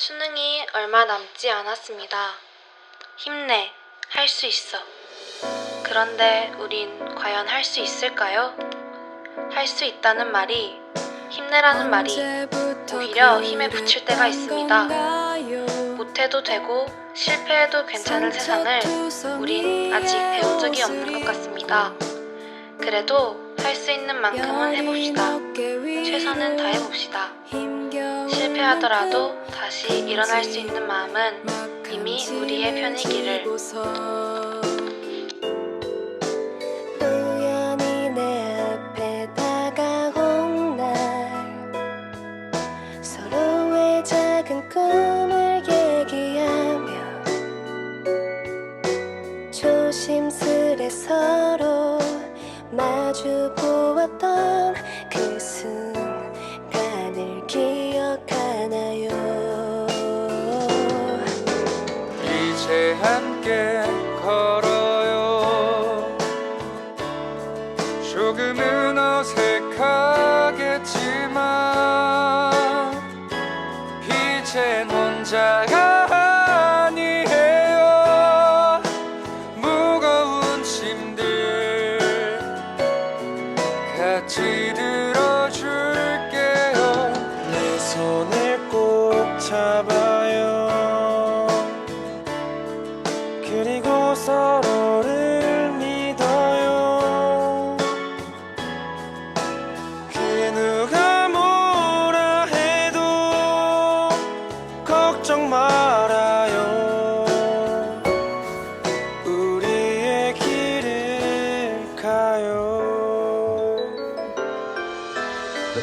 수능이 얼마 남지 않았습니다. 힘내, 할 수 있어. 그런데 우린 과연 할 수 있을까요? 할 수 있다는 말이 힘내라는 말이 오히려 힘에 붙일 때가 있습니다. 못해도 되고 실패해도 괜찮은 세상을 우린 아직 배운 적이 없는 것 같습니다. 그래도 할 수 있는 만큼은 해봅시다. 최선은 다해봅시다. 실패하더라도 다시 일어날 수 있는 마음은 이미 우리의 편이기를. 우연히 내 앞에 다가온 날 서로의 작은 꿈을 얘기하며 조심스레 서로 마주 보았던 이제 함께 걸어요. 조금은 어색하겠지만 이젠 혼자가 아니에요. 무거운 짐들 같이 들어줄게요. 내 손을 꼭 잡아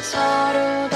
서로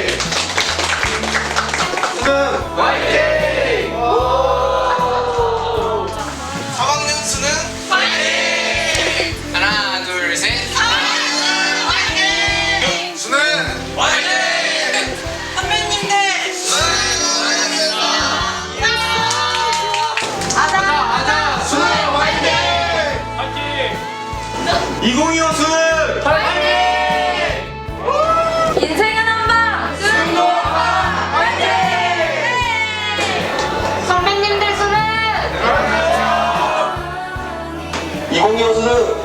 2025 수능 인생은 한방! 선배님들 수능 2025 수능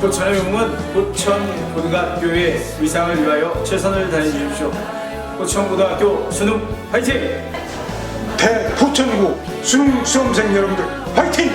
고천의 고천 고등학교의 위상을 위하여 최선을 다해 주십시오. 고천 고등학교 수능 화이팅! 대포천고 수능 수험생 여러분들 화이팅!